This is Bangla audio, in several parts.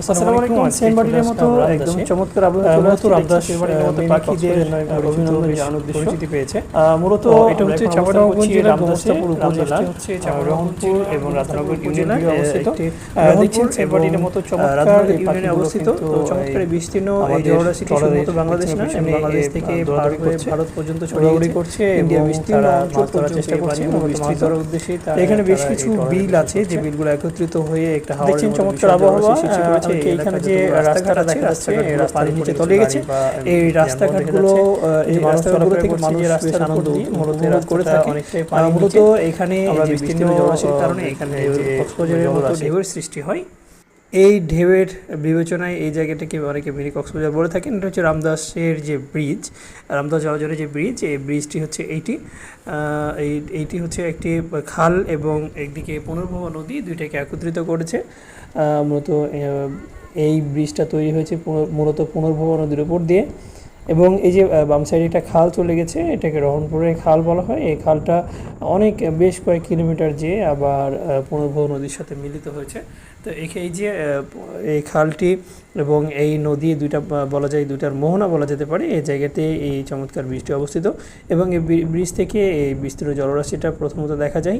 আসসালামু আলাইকুম। সেন বাড়ির মতো একদম চমৎকার আবহাওয়া চলে আসছে। আবদাস সেন বাড়ির মতো পাখিদের অভিনন্দন জানানোর পরিচিতি পেয়েছে। মূলত এটা হচ্ছে চাঁপাইনবাবগঞ্জ জেলার গোমস্তাপুর গোমস্তাপুর উপজেলা উপজেলা হচ্ছে চাঁপাইনবাবগঞ্জ এবং রাধানগর ইউনিয়নে অবস্থিত একটি দেখছেন এবং সেনবাড়ির মতো চমৎকার ইউনিয়নে অবস্থিত তো চমৎকার বিস্তীর্ণ এই আমাদের জলরাশিটি শুধুমাত্র বাংলাদেশ না বাংলাদেশ থেকে করছে, ভারত পর্যন্ত ছড়িয়ে করছে ইন্ডিয়া বিস্তীর্ণ তারা অঞ্চল পর্যন্ত চেষ্টা করছে, বিস্তৃত। এখানে বেশ কিছু বিল আছে যে। বিলগুলো একত্রিত হয়ে একটা দেখছেন চমৎকার আবহাওয়া, আমাকে এখানে যে রাস্তাটা দেখা যাচ্ছে এই রাস্তার নিচে তলে গেছে। এই রাস্তাঘাটগুলো এই রাস্তাগুলো থেকে মানুষ রাস্তার আনন্দ মূলত করে থাকে। মূলত এখানে বিস্তীর্ণ জলাশয়ের কারণে এখানে কক্সবাজারের মতো ঢেউয়ের সৃষ্টি হয়। এই ঢেউয়ের বিবেচনায় এই জায়গাটাকে অনেকে মিনি কক্সবাজার বলে থাকেন। এটা হচ্ছে রামদাসের যে ব্রিজ রামদাস জলজরের যে ব্রিজ এই ব্রিজটি হচ্ছে এইটি। এই, এইটি হচ্ছে একটি খাল এবং একদিকে পুনর্ভবা নদী, দুইটাকে একত্রিত করেছে। মূলত এই ব্রিজটা তৈরি হয়েছে মূলত পুনর্ভবা নদীর উপর দিয়ে। এবং এই যে বাম সাইডে একটা খাল চলে গেছে, এটাকে রহনপুরের খাল বলা হয়। এই খালটা অনেক, বেশ কয়েক কিলোমিটার যেয়ে আবার পুনর্ভবা নদীর সাথে মিলিত হয়েছে। তো এই যে এই খালটি এবং এই নদী দুইটা বলা যায় দুইটার মোহনা বলা যেতে পারে, এই জায়গাতে এই চমৎকার ব্রিজটি অবস্থিত এবং এই ব্রিজ থেকে এই বিস্তৃত জলরাশিটা প্রথমত দেখা যায়।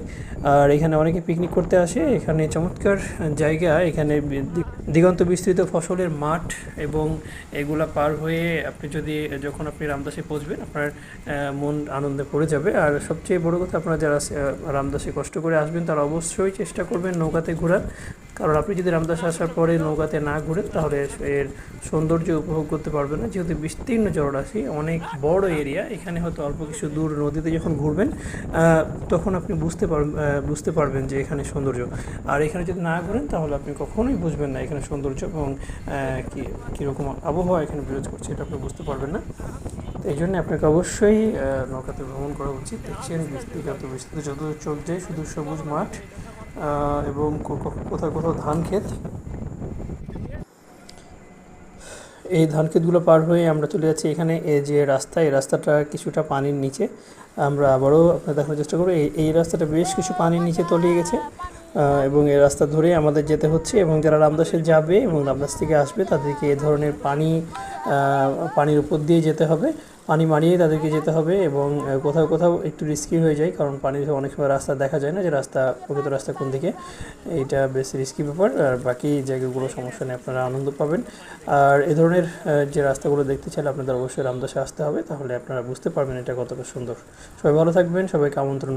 আর এখানে অনেকে পিকনিক করতে আসে, এখানে চমৎকার জায়গা, এখানে দিগন্ত বিস্তৃত ফসলের মাঠ এবং এগুলা পার হয়ে আপনি যদি, যখন আপনি রামদাসে পৌঁছবেন, আপনার মন আনন্দে পড়ে যাবে। আর সবচেয়ে বড় কথা, আপনারা যারা রামদাসে কষ্ট করে আসবেন, তারা অবশ্যই চেষ্টা করবেন নৌকাতে ঘোরার। কারণ আপনি যদি রামদাসে আসার পরে নৌকাতে না ঘুরেন, তাহলে এর সৌন্দর্য উপভোগ করতে পারবেন না। যেহেতু বিস্তীর্ণ জলরাশি, অনেক বড় এরিয়া, এখানে হয়তো অল্প কিছু দূর নদীতে যখন ঘুরবেন তখন আপনি বুঝতে পারবেন বুঝতে পারবেন যে এখানে সৌন্দর্য। আর এখানে যদি না ঘুরেন, তাহলে আপনি কখনোই বুঝবেন না এখানে সৌন্দর্য এবং কি, কীরকম আবহাওয়া এখানে বিরাজ করছে, এটা আপনি বুঝতে পারবেন না। এই জন্য আপনাকে অবশ্যই নৌকাতে ভ্রমণ করা উচিত। দেখছেন বিস্তৃত বিস্তৃত, যত চোখ যায়, শুধু সবুজ মাঠ। এবং কোথাও কোথাও ধান ক্ষেত। এই ধান ক্ষেতগুলো পার হয়ে আমরা চলে যাচ্ছি এখানে। এই যে রাস্তা, এই রাস্তাটা কিছুটা পানির নিচে। আমরা আবারও আপনার দেখানোর চেষ্টা করব। এই রাস্তাটা বেশ কিছু পানির নিচে তলিয়ে গেছে। এবং এই রাস্তা ধরে আমাদের যেতে হচ্ছে এবং যারা রামদাসে যাবে এবং রামদাস থেকে আসবে, তাদেরকে এ ধরনের পানি পানির উপর দিয়ে যেতে হবে। পানি মারিয়ে তাদেরকে যেতে হবে এবং কোথাও কোথাও একটু রিস্কি হয়ে যায় কারণ পানিতে অনেক সময় রাস্তা দেখা যায় না যে রাস্তা প্রকৃত রাস্তা কোন দিকে। এইটা বেশ রিস্কি ব্যাপার আর বাকি জায়গাগুলো সমস্যা নেই, আপনারা আনন্দ পাবেন। আর এ ধরনের যে রাস্তাগুলো দেখতে চাইলে আপনাদের অবশ্যই রামদাসে আসতে হবে, তাহলে আপনারা বুঝতে পারবেন এটা কতটা সুন্দর। সবাই ভালো থাকবেন, সবাইকে আমন্ত্রণ।